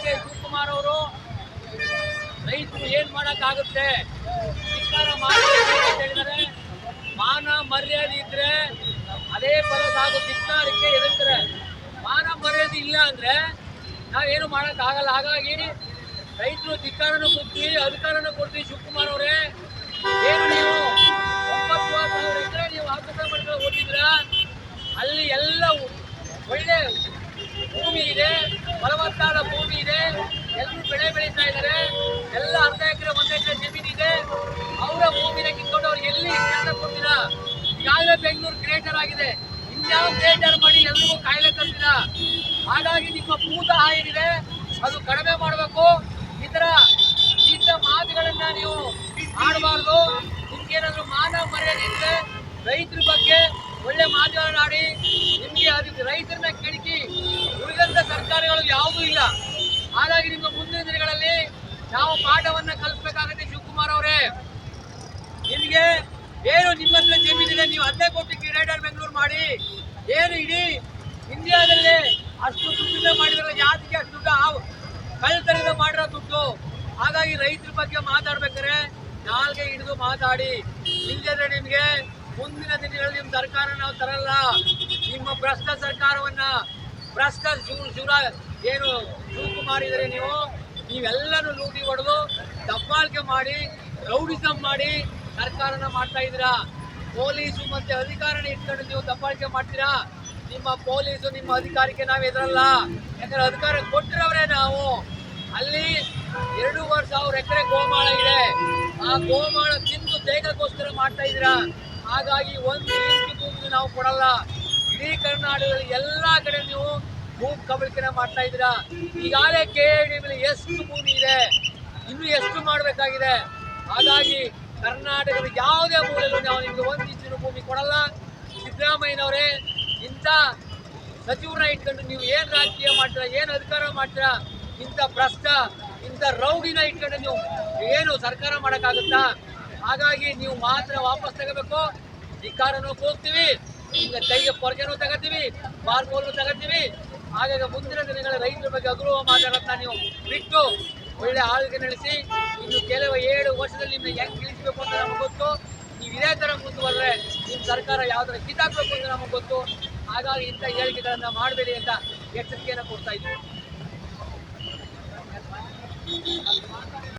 ಇದಕ್ಕೆ ಶಿವಕುಮಾರ್ ಅವರು ರೈತರು ಏನ್ ಮಾಡಕ್ಕಾಗುತ್ತೆ? ಸರ್ಕಾರ ಮಾಡಿ ಅಂತ ಮಾನ ಮರ್ಯಾದೆ ಇದ್ರೆ ಅದೇ ಫಲ ಸಾಗು ಧಿಕ್ಕಾರಕ್ಕೆ ಎದುರ್ತಾರೆ. ಮಾನ ಮರ್ಯಾದೆ ಇಲ್ಲ ಅಂದ್ರೆ ನಾವೇನು ಮಾಡಕ್ ಆಗಲ್ಲ ಹಾಗಾಗಿ ರೈತರು ಧಿಕ್ಕಾರನ ಕೊಡ್ತೀವಿ, ಅಧಿಕಾರನ ಕೊಡ್ತೀವಿ ಶಿವಕುಮಾರ್ ಅವರೇ. ಫಲವತ್ತಾದ ಭೂಮಿ ಇದೆ. ಎಲ್ಲರೂ ಬೆಳೆ ಬೆಳೀತಾ ಇದ್ದಾರೆ. ಎಲ್ಲ ಅರ್ಧ ಎಕರೆ, ಒಂದ್ ಎಕರೆ ಜಮೀನು ಇದೆ. ಅವರ ಭೂಮಿನ ಕಿತ್ಕೊಂಡು ಅವ್ರು ಎಲ್ಲಿ ಕೆಲಸ ಕೊಡ್ತೀರಾ ಈಗಾಗಲೇ ಬೆಂಗಳೂರು ಗ್ರೇಟರ್ ಆಗಿದೆ. ಇನ್ಯಾವ ಗ್ರೇಟರ್ ಮಾಡಿ ಎಲ್ರಿಗೂ ಕಾಯಿಲೆ ತರ್ತೀರಾ ಹಾಗಾಗಿ ನಿಮ್ಮ ಭೂತ ಏನಿದೆ ಅದು ಕಡಿಮೆ ಮಾಡಬೇಕು. ಈ ಥರ ಮಾತುಗಳನ್ನ ನೀವು ಆಡಬಾರ್ದು. ನಿಮ್ಗೇನಾದ್ರೂ ಮಾನ ಮರ್ಯಾದೆ ಇದ್ರೆ ರೈತರ ಬಗ್ಗೆ ಒಳ್ಳೆ ಮಾತುಗಳನ್ನ ಹಾಗಾಗಿ ನಿಮ್ಮ ಮುಂದಿನ ದಿನಗಳಲ್ಲಿ ನಾವು ಪಾಠವನ್ನ ಕಲಿಸ್ಬೇಕಾಗತ್ತೆ ಶಿವಕುಮಾರ್ ಅವರೇ? ನಿಮಗೆ ಏನು ನಿಮ್ಮ ಹತ್ರ ಜಮೀನಿದೆ, ನೀವು ಅದೇ ಕೋಟಿ ಕ್ರೀಡಾಡರ್ ಬೆಂಗಳೂರು ಮಾಡಿ. ಏನು ಇಡೀ ಇಂಡಿಯಾದಲ್ಲಿ ಅಷ್ಟು ದುಡ್ಡಿಂದ ಮಾಡಿದರೆ, ಜಾತಿಗೆ ಅಷ್ಟು ದುಡ್ಡು ಕಳ್ಳತನದ ಮಾಡಿರೋ ದುಡ್ಡು. ಹಾಗಾಗಿ ರೈತರ ಬಗ್ಗೆ ಮಾತಾಡ್ಬೇಕಾದ್ರೆ ನಾಲ್ಗೆ ಹಿಡಿದು ಮಾತಾಡಿ. ಇಲ್ಲದ್ರೆ ನಿಮ್ಗೆ ಮುಂದಿನ ದಿನಗಳಲ್ಲಿ ನಿಮ್ಮ ಸರ್ಕಾರ ನಾವು ತರಲ್ಲ. ನಿಮ್ಮ ಭ್ರಷ್ಟ ಸರ್ಕಾರವನ್ನ ಭ್ರಷ್ಟ ಶಿವ ಜೂರ ಏನು ಶಿವಕುಮಾರ್ ಇದ್ರೆ ನೀವು ನೀವೆಲ್ಲನೂ ಲೂಟಿ ಹೊಡೆದು ದಬ್ಬಾಳಿಕೆ ಮಾಡಿ ರೌಡಿಸಮ್ ಮಾಡಿ ಸರ್ಕಾರನ ಮಾಡ್ತಾ ಇದ್ದೀರಾ? ಪೊಲೀಸು ಮತ್ತೆ ಅಧಿಕಾರನ ಇಟ್ಕೊಂಡು ನೀವು ದಬ್ಬಾಳಿಕೆ ಮಾಡ್ತೀರಾ? ನಿಮ್ಮ ಪೊಲೀಸು ನಿಮ್ಮ ಅಧಿಕಾರಕ್ಕೆ ನಾವು ಎದುರಲ್ಲ. ಯಾಕಂದ್ರೆ ಅಧಿಕಾರ ಕೊಟ್ಟಿರೋರೇ ನಾವು. ಅಲ್ಲಿ ಎರಡೂವರೆ ಸಾವಿರ ಎಕರೆ ಗೋಮಾಳ ಇದೆ. ಆ ಗೋಮಾಳ ತಿಂದು ದೇಹಕ್ಕೋಸ್ಕರ ಮಾಡ್ತಾ ಇದ್ದೀರಾ? ಹಾಗಾಗಿ ಒಂದು ನಾವು ಕೊಡಲ್ಲ. ಇಡೀ ಕರ್ನಾಟಕದಲ್ಲಿ ಎಲ್ಲಾ ಕಡೆ ನೀವು ಭೂ ಕಬಳಿಕೆ ಮಾಡ್ತಾ ಇದ್ದೀರಾ? ಈಗಾಗಲೇ ಕೆ ಎಷ್ಟು ಭೂಮಿ ಇದೆ? ಇನ್ನು ಎಷ್ಟು ಮಾಡಬೇಕಾಗಿದೆ? ಹಾಗಾಗಿ ಕರ್ನಾಟಕದ ಯಾವುದೇ ಮೂಲೆಯಲ್ಲೂ ನಾವು ನಿಮ್ಗೆ ಒಂದು ಭೂಮಿ ಕೊಡಲ್ಲ. ಸಿದ್ದರಾಮಯ್ಯನವರೇ, ಇಂಥ ಸಚಿವರನ್ನ ಇಟ್ಕೊಂಡು ನೀವು ಏನು ರಾಜಕೀಯ ಮಾಡ್ತೀರಾ, ಏನು ಅಧಿಕಾರ ಮಾಡ್ತೀರಾ, ಇಂಥ ಭ್ರಷ್ಟ, ಇಂಥ ರೌಡಿನ ಇಟ್ಕೊಂಡು ನೀವು ಏನು ಸರ್ಕಾರ ಮಾಡೋಕ್ಕಾಗುತ್ತಾ? ಹಾಗಾಗಿ ನೀವು ಮಾತ್ರ ವಾಪಸ್ ತಗೋಬೇಕು. ಧಿಕ್ಕಾರನೂ ಹೋಗ್ತೀವಿ ಈಗ ಕೈಗೆ ಪೊರ್ಗೆನೂ ತಗೋತೀವಿ ಬಾರ್ಗೋಲ್ನು ತಗೋತೀವಿ. ಹಾಗಾಗಿ ಮುಂದಿನ ದಿನಗಳ ರೈತರ ಬಗ್ಗೆ ಅಗಲುವ ಮಾತಾಡೋದನ್ನ ನೀವು ಬಿಟ್ಟು ಒಳ್ಳೆ ಆಳ್ವಿಕೆ ನಡೆಸಿ, ಇನ್ನು ಕೆಲವು ಏಳು ವರ್ಷದಲ್ಲಿ ನಿಮ್ಮನ್ನ ಹೆಂಗೆ ಇಳಿಸ್ಬೇಕು ಅಂತ ನಮಗೆ ಗೊತ್ತು. ನೀವು ಇದೇ ಥರ ಮುಂದುವರೆದ್ರೆ ನಿಮ್ಮ ಸರ್ಕಾರ ಯಾವ್ದಾರ ಕಿತ್ತಾಕ್ಬೇಕು ಅಂತ ನಮಗೆ ಗೊತ್ತು. ಹಾಗಾಗಿ ಇಂಥ ಹೇಳಿಕೆಗಳನ್ನು ಮಾಡಬೇಡಿ ಅಂತ ಎಚ್ಚರಿಕೆಯನ್ನು ಕೊಡ್ತಾ ಇದ್ದೀವಿ